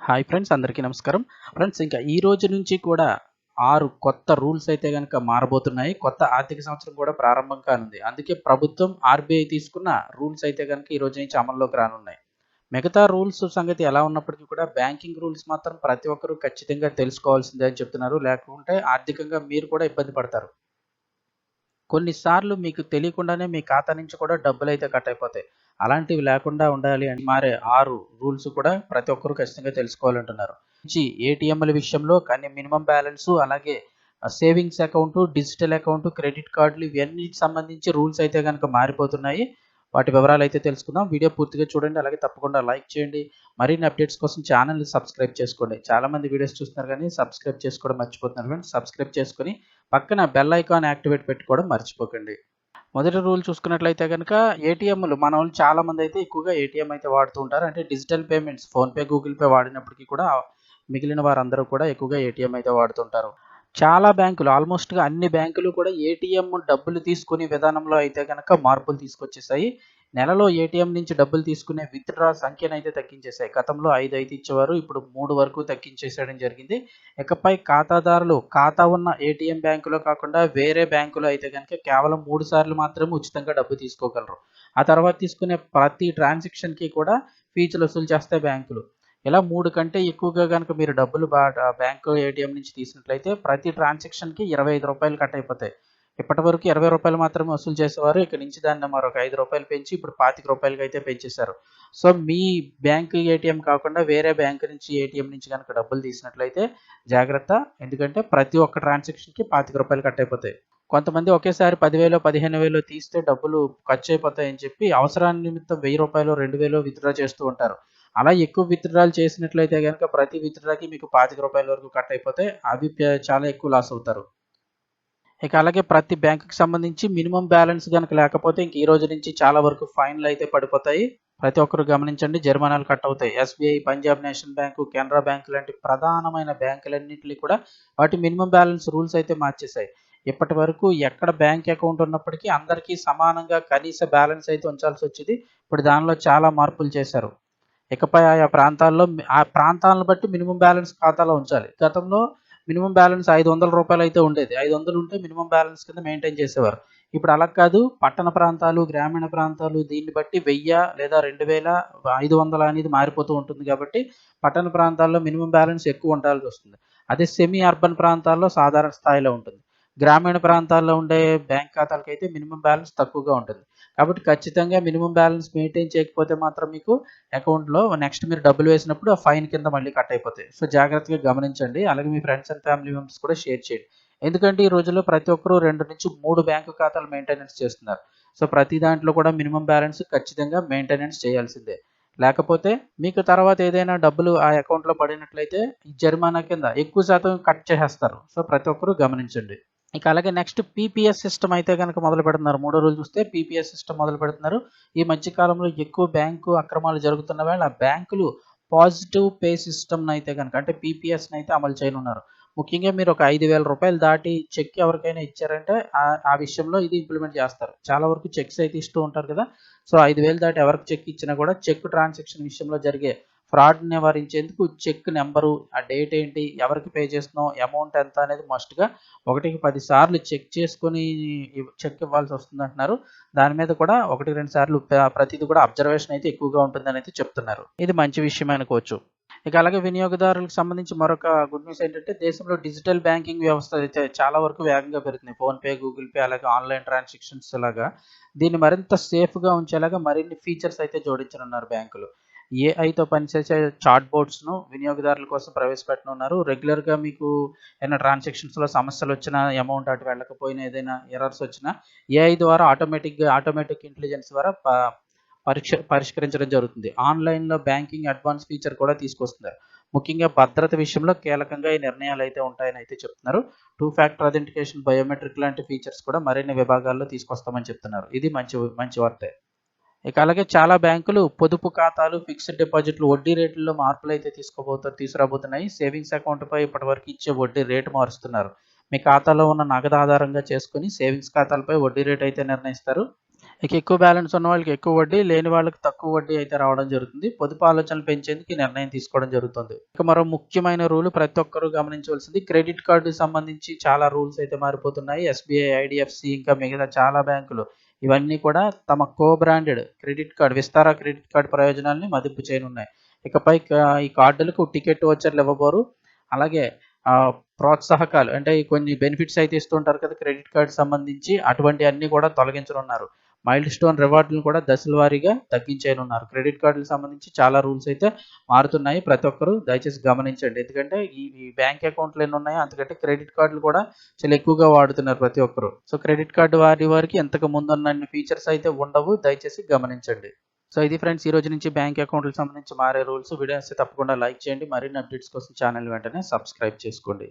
Hi friends అందరికీ నమస్కారం. Friends ఇంకా ఈ రోజు నుంచి కూడా ఆరు కొత్త రూల్స్ అయితే కనుక మారబోతున్నాయి. కొత్త ఆర్థిక సంవత్సరం కూడా ప్రారంభం కానుంది. అందుకే ప్రభుత్వం ఆర్బీఐ తీసుకున్న రూల్స్ అయితే కనుక ఈ రోజు నుంచి అమల్లోకి రానున్నాయి. మిగతా రూల్స్ సంగతి ఎలా ఉన్నప్పటికీ కూడా బ్యాంకింగ్ రూల్స్ మాత్రం ప్రతి ఒక్కరూ ఖచ్చితంగా తెలుసుకోవాల్సిందే అని చెప్తున్నారు. లేకుంటే ఆర్థికంగా మీరు కూడా ఇబ్బంది పడతారు. కొన్నిసార్లు మీకు తెలియకుండానే మీ ఖాతా నుంచి కూడా డబ్బులు అయితే కట్ అయిపోతాయి. అలాంటివి లేకుండా ఉండాలి అని మారే ఆరు రూల్స్ కూడా ప్రతి ఒక్కరూ ఖచ్చితంగా తెలుసుకోవాలంటున్నారు. ఏటీఎంల విషయంలో కానీ మినిమం బ్యాలెన్స్ అలాగే savings account digital account credit కార్డులు ఇవన్నిటికి సంబంధించి రూల్స్ అయితే కనుక మారిపోతున్నాయి. వాటి వివరాలు అయితే తెలుసుకుందాం. వీడియో పూర్తిగా చూడండి. అలాగే తప్పకుండా లైక్ చేయండి. మరిన్ని అప్డేట్స్ కోసం ఛానల్ని సబ్స్క్రైబ్ చేసుకోండి. చాలా మంది వీడియోస్ చూస్తున్నారు కానీ సబ్స్క్రైబ్ చేసుకోవడం మర్చిపోతున్నారు ఫ్రెండ్స్ సబ్స్క్రైబ్ చేసుకొని పక్కన బెల్ ఐకాన్ యాక్టివేట్ పెట్టుకోవడం మర్చిపోకండి. మొదటి రూల్ చూసుకున్నట్లయితే కనుక ఏటీఎంలు మన వాళ్ళు చాలా మంది అయితే ఎక్కువగా ఏటీఎం అయితే వాడుతూ ఉంటారు. అంటే digital payments PhonePe Google pay వాడినప్పటికీ కూడా మిగిలిన వారందరూ కూడా ఎక్కువగా ఏటీఎం అయితే వాడుతుంటారు. చాలా బ్యాంకులు ఆల్మోస్ట్గా అన్ని బ్యాంకులు కూడా ఏటీఎం డబ్బులు తీసుకునే విధానంలో అయితే కనుక మార్పులు తీసుకొచ్చేసాయి. నెలలో ఏటీఎం నుంచి డబ్బులు తీసుకునే విత్డ్రా సంఖ్యను అయితే తగ్గించేశాయి. గతంలో ఐదు అయితే ఇచ్చేవారు ఇప్పుడు మూడు వరకు తగ్గించేసేయడం జరిగింది. ఇకపై ఖాతాదారులు ఖాతా ఉన్న ఏటీఎం బ్యాంకులో కాకుండా వేరే బ్యాంకులో అయితే కనుక కేవలం మూడు సార్లు మాత్రమే ఉచితంగా డబ్బు తీసుకోగలరు. ఆ తర్వాత తీసుకునే ప్రతి ట్రాన్సాక్షన్కి కూడా ఫీజులు వసూలు చేస్తాయి బ్యాంకులు. ఇలా మూడు కంటే ఎక్కువగా కనుక మీరు డబ్బులు బ్యాంకు ఏటీఎం నుంచి తీసినట్లయితే ప్రతి ట్రాన్సాక్షన్కి ఇరవై ఐదు రూపాయలు కట్ అయిపోతాయి. ఇప్పటి వరకు ఇరవై రూపాయలు మాత్రమే వసూలు చేసేవారు. ఇక్కడ నుంచి దాన్ని మరొక ఐదు రూపాయలు పెంచి ఇప్పుడు పాతిక రూపాయలకి అయితే పెంచేశారు. సో మీ బ్యాంక్ ఏటీఎం కాకుండా వేరే బ్యాంక్ నుంచి ఏటీఎం నుంచి కనుక డబ్బులు తీసినట్లయితే జాగ్రత్త. ఎందుకంటే ప్రతి ఒక్క ట్రాన్సాక్షన్కి పాతిక రూపాయలు కట్ అయిపోతాయి. కొంతమంది ఒకేసారి పదివేలు పదిహేను వేలు తీస్తే డబ్బులు ఖర్చు అయిపోతాయని చెప్పి అవసరాన్ని నిమిత్తం వెయ్యి రూపాయలు రెండు వేలు విత్డ్రా చేస్తూ ఉంటారు. అలా ఎక్కువ విత్డ్రాలు చేసినట్లయితే కనుక ప్రతి విత్డ్రాకి మీకు పాతిక రూపాయల వరకు కట్ అయిపోతే అవి చాలా ఎక్కువ లాస్ అవుతారు. ఇక అలాగే ప్రతి బ్యాంకుకి సంబంధించి మినిమం బ్యాలెన్స్ కనుక లేకపోతే ఇంక ఈ రోజు నుంచి చాలా వరకు ఫైన్లు అయితే పడిపోతాయి. ప్రతి ఒక్కరు గమనించండి జరిమానాలు కట్ అవుతాయి. SBI Punjab national bank Canara bank లాంటి ప్రధానమైన బ్యాంకులన్నింటినీ కూడా వాటి మినిమం బ్యాలెన్స్ రూల్స్ అయితే మార్చేశాయి. ఇప్పటి వరకు ఎక్కడ బ్యాంక్ అకౌంట్ ఉన్నప్పటికీ అందరికీ సమానంగా కనీస బ్యాలెన్స్ అయితే ఉంచాల్సి వచ్చింది. ఇప్పుడు దానిలో చాలా మార్పులు చేశారు. ఇకపై ఆయా ప్రాంతాల్లో ఆ ప్రాంతాలను బట్టి మినిమం బ్యాలెన్స్ ఖాతాలో ఉంచాలి. గతంలో మినిమం బ్యాలెన్స్ ఐదు వందల రూపాయలు అయితే ఉండేది. ఐదు వందలు ఉంటే మినిమం బ్యాలెన్స్ కింద మెయింటైన్ చేసేవారు. ఇప్పుడు అలా కాదు పట్టణ ప్రాంతాలు గ్రామీణ ప్రాంతాలు దీన్ని బట్టి వెయ్యి లేదా రెండు వేల ఐదు వందల అనేది మారిపోతూ ఉంటుంది కాబట్టి పట్టణ ప్రాంతాల్లో మినిమం బ్యాలెన్స్ ఎక్కువ ఉండాల్సి వస్తుంది. అదే సెమీ అర్బన్ ప్రాంతాల్లో సాధారణ స్థాయిలో ఉంటుంది. గ్రామీణ ప్రాంతాల్లో ఉండే బ్యాంక్ ఖాతాలకైతే మినిమం బ్యాలెన్స్ తక్కువగా ఉంటుంది. కాబట్టి ఖచ్చితంగా మినిమం బ్యాలెన్స్ మెయింటైన్ చేయకపోతే మాత్రం మీకు అకౌంట్లో నెక్స్ట్ మీరు డబ్బులు వేసినప్పుడు ఆ ఫైన్ కింద మళ్ళీ కట్ అయిపోతాయి. సో జాగ్రత్తగా గమనించండి. అలాగే మీ ఫ్రెండ్స్ అండ్ ఫ్యామిలీ మెంబర్స్ కూడా షేర్ చేయండి. ఎందుకంటే ఈ రోజుల్లో ప్రతి ఒక్కరూ రెండు నుంచి మూడు బ్యాంకు ఖాతాలు మెయింటెనెన్స్ చేస్తున్నారు. సో ప్రతి దాంట్లో కూడా మినిమం బ్యాలెన్స్ ఖచ్చితంగా మెయింటెనెన్స్ చేయాల్సిందే. లేకపోతే మీకు తర్వాత ఏదైనా డబ్బులు ఆ అకౌంట్లో పడినట్లయితే జరిమానా కింద ఎక్కువ శాతం కట్ చేసేస్తారు. సో ప్రతి ఒక్కరూ గమనించండి. ఇక అలాగే నెక్స్ట్ పీపీఎస్ సిస్టమ్ అయితే కనుక మొదలు పెడుతున్నారు. మూడో రోజు చూస్తే పీపీఎస్ సిస్టమ్ మొదలు పెడుతున్నారు. ఈ మధ్య కాలంలో ఎక్కువ బ్యాంకు అక్రమాలు జరుగుతున్న వేళ బ్యాంకులు పాజిటివ్ పే సిస్టమ్ను అయితే కనుక అంటే పీపీఎస్ని అయితే అమలు చేయనున్నారు. ముఖ్యంగా మీరు ఒక ఐదు వేల రూపాయలు దాటి చెక్ ఎవరికైనా ఇచ్చారంటే ఆ విషయంలో ఇది ఇంప్లిమెంట్ చేస్తారు. చాలా వరకు చెక్స్ అయితే ఇస్తూ ఉంటారు కదా. సో ఐదు వేలు దాటి ఎవరికి చెక్ ఇచ్చినా కూడా చెక్ ట్రాన్సాక్షన్ విషయంలో జరిగే ఫ్రాడ్ నివారించేందుకు చెక్ నెంబరు ఆ డేట్ ఏంటి ఎవరికి పే చేస్తున్నాం అమౌంట్ ఎంత అనేది మస్ట్గా ఒకటికి పది సార్లు చెక్ చేసుకొని చెక్ ఇవ్వాల్సి వస్తుంది అంటున్నారు దాని మీద కూడా ఒకటి రెండు సార్లు ప్రతిదీ కూడా అబ్జర్వేషన్ అయితే ఎక్కువగా ఉంటుందని అయితే చెప్తున్నారు. ఇది మంచి విషయం అనుకోవచ్చు ఇక అలాగే వినియోగదారులకు సంబంధించి మరొక గుడ్ న్యూస్ ఏంటంటే దేశంలో డిజిటల్ బ్యాంకింగ్ వ్యవస్థ అయితే చాలా వరకు వేగంగా పెరుగుతుంది. ఫోన్పే గూగుల్ పే అలాగే ఆన్లైన్ ట్రాన్సాక్షన్స్ లాగా. దీన్ని మరింత సేఫ్గా ఉంచేలాగా మరిన్ని ఫీచర్స్ అయితే జోడించనున్నారు బ్యాంకులు. ఏఐతో పనిచేసే చాట్ బోర్డ్స్ను వినియోగదారుల కోసం ప్రవేశపెట్టనున్నారు. రెగ్యులర్గా మీకు ఏదైనా ట్రాన్సాక్షన్స్లో సమస్యలు వచ్చినా అమౌంట్ అటు వెళ్ళకపోయినా ఏదైనా ఎర్రర్స్ వచ్చినా ఏఐ ద్వారా ఆటోమేటిక్గా ఆటోమేటిక్ ఇంటెలిజెన్స్ ద్వారా పరీక్ష పరిష్కరించడం జరుగుతుంది. ఆన్లైన్లో బ్యాంకింగ్ అడ్వాన్స్ ఫీచర్ కూడా తీసుకొస్తున్నారు. ముఖ్యంగా భద్రత విషయంలో కీలకంగా ఈ నిర్ణయాలు అయితే ఉంటాయని అయితే చెప్తున్నారు. టూ ఫ్యాక్టర్ అథెంటికేషన్ బయోమెట్రిక్ లాంటి ఫీచర్స్ కూడా మరిన్ని విభాగాల్లో తీసుకొస్తామని చెప్తున్నారు. ఇది మంచి మంచి వార్తే. ఇక అలాగే చాలా బ్యాంకులు పొదుపు ఖాతాలు ఫిక్స్డ్ డిపాజిట్లు వడ్డీ రేట్లలో మార్పులు అయితే తీసుకోబోతారు తీసుకురాబోతున్నాయి. సేవింగ్స్ అకౌంట్పై ఇప్పటివరకు ఇచ్చే వడ్డీ రేటు మారుస్తున్నారు. మీ ఖాతాలో ఉన్న నగదు ఆధారంగా చేసుకుని సేవింగ్స్ ఖాతాలపై వడ్డీ రేట్ అయితే నిర్ణయిస్తారు. ఇక ఎక్కువ బ్యాలెన్స్ ఉన్న వాళ్ళకి ఎక్కువ వడ్డీ లేని వాళ్ళకి తక్కువ వడ్డీ అయితే రావడం జరుగుతుంది. పొదుపు ఆలోచనలు పెంచేందుకు నిర్ణయం తీసుకోవడం జరుగుతుంది. ఇక మరో ముఖ్యమైన రూల్ ప్రతి ఒక్కరూ గమనించవలసింది క్రెడిట్ కార్డు సంబంధించి చాలా రూల్స్ అయితే మారిపోతున్నాయి. ఎస్బీఐ ఐడిఎఫ్సి ఇంకా మిగతా చాలా బ్యాంకులు ఇవన్నీ కూడా తమ co branded credit card Vistara credit card ప్రయోజనాలని మదింపు చేయనున్నాయి. ఇకపై ఈ కార్డులకు టికెట్ వచ్చర్లు ఇవ్వబోరు. అలాగే ప్రోత్సాహకాలు అంటే కొన్ని బెనిఫిట్స్ అయితే ఇస్తుంటారు కదా క్రెడిట్ కార్డ్ సంబంధించి అటువంటి అన్ని కూడా తొలగించనున్నారు. మైల్డ్ స్టోన్ రివార్డులను కూడా దశల వారీగా తగ్గించేయనున్నారు. క్రెడిట్ కార్డులకు సంబంధించి చాలా రూల్స్ అయితే మారుతున్నాయి. ప్రతి ఒక్కరూ దయచేసి గమనించండి. ఎందుకంటే ఈ ఈ బ్యాంక్ అకౌంట్లు ఎన్ని ఉన్నాయో అంతకంటే క్రెడిట్ కార్డులు కూడా చాలా ఎక్కువగా వాడుతున్నారు ప్రతి ఒక్కరు. సో క్రెడిట్ కార్డు వారి వారికి ఎంతకు ముందు ఉన్న ఫీచర్స్ అయితే ఉండవు. దయచేసి గమనించండి. సో ఇది ఫ్రెండ్స్ ఈ రోజు నుంచి బ్యాంక్ అకౌంట్లకు సంబంధించి మారే రూల్స్ వీడియోస్ తప్పకుండా లైక్ చేయండి. మరిన్ని అప్డేట్స్ కోసం ఛానల్ వెంటనే సబ్స్క్రైబ్ చేసుకోండి.